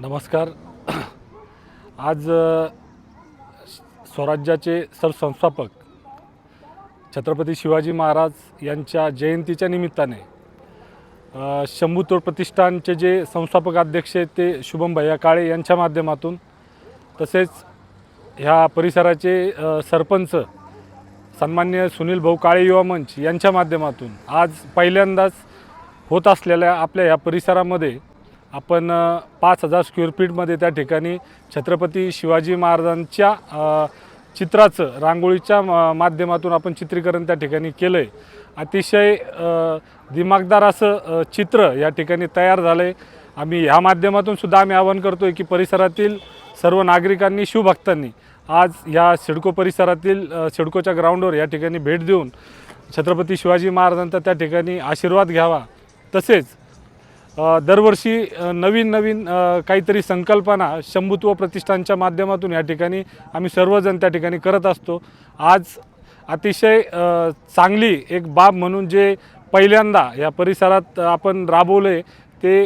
नमस्कार. आज स्वराज्याचे सरसंस्थापक छत्रपती शिवाजी महाराज यांच्या जयंतीच्या निमित्ताने शंभूतोड प्रतिष्ठानचे जे संस्थापक अध्यक्ष आहेत ते शुभम भैया काळे यांच्या माध्यमातून तसेच ह्या परिसराचे सरपंच सन्मान्य सुनील भाऊ काळे युवा मंच यांच्या माध्यमातून आज पहिल्यांदाच होत असलेल्या आपल्या ह्या परिसरामध्ये आपण पाच हजार स्क्वेअर फीटमध्ये त्या ठिकाणी छत्रपती शिवाजी महाराजांच्या चित्राचं रांगोळीच्या माध्यमातून आपण चित्रीकरण त्या ठिकाणी केलं आहे अतिशय दिमागदार असं चित्र या ठिकाणी तयार झालं आहे आम्ही ह्या माध्यमातून सुद्धा आम्ही आवाहन करतो आहे की परिसरातील सर्व नागरिकांनी शिवभक्तांनी आज या सिडको परिसरातील सिडकोच्या ग्राउंडवर या ठिकाणी भेट देऊन छत्रपती शिवाजी महाराजांचा त्या ठिकाणी आशीर्वाद घ्यावा. तसेच दरवर्षी नवीन नवीन काहीतरी संकल्पना शंभुत्व प्रतिष्ठानच्या माध्यमातून या ठिकाणी आम्ही सर्वजण त्या ठिकाणी करत असतो. आज अतिशय चांगली एक बाब म्हणून जे पहिल्यांदा या परिसरात आपण राबवले ते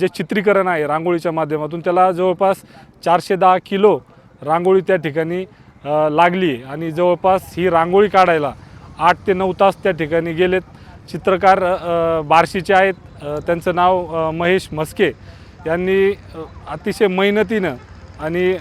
जे चित्रीकरण आहे रांगोळीच्या माध्यमातून त्याला जवळपास चारशे दहा किलो रांगोळी त्या ठिकाणी लागली आणि जवळपास ही रांगोळी काढायला आठ ते नऊ तास त्या ठिकाणी गेलेत. चित्रकार बार्शीचे आहेत. त्यांचं नाव महेश म्हस्के. यांनी अतिशय मेहनतीनं आणि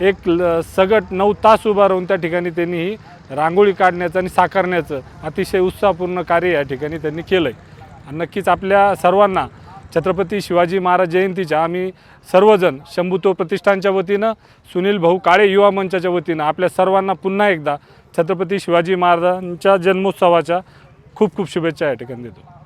एक ल सगट नऊ तास उभा राहून त्या ठिकाणी त्यांनी ही रांगोळी काढण्याचं आणि साकारण्याचं अतिशय उत्साहपूर्ण कार्य या ठिकाणी त्यांनी केलं आहे आणि नक्कीच आपल्या सर्वांना छत्रपती शिवाजी महाराज जयंतीच्या आम्ही सर्वजण शंभुतो प्रतिष्ठानच्या वतीनं सुनील भाऊ काळे युवा मंचाच्या वतीनं आपल्या सर्वांना पुन्हा एकदा छत्रपती शिवाजी महाराजांच्या जन्मोत्सवाच्या खूप खूप शुभेच्छा या ठिकाणी देतो.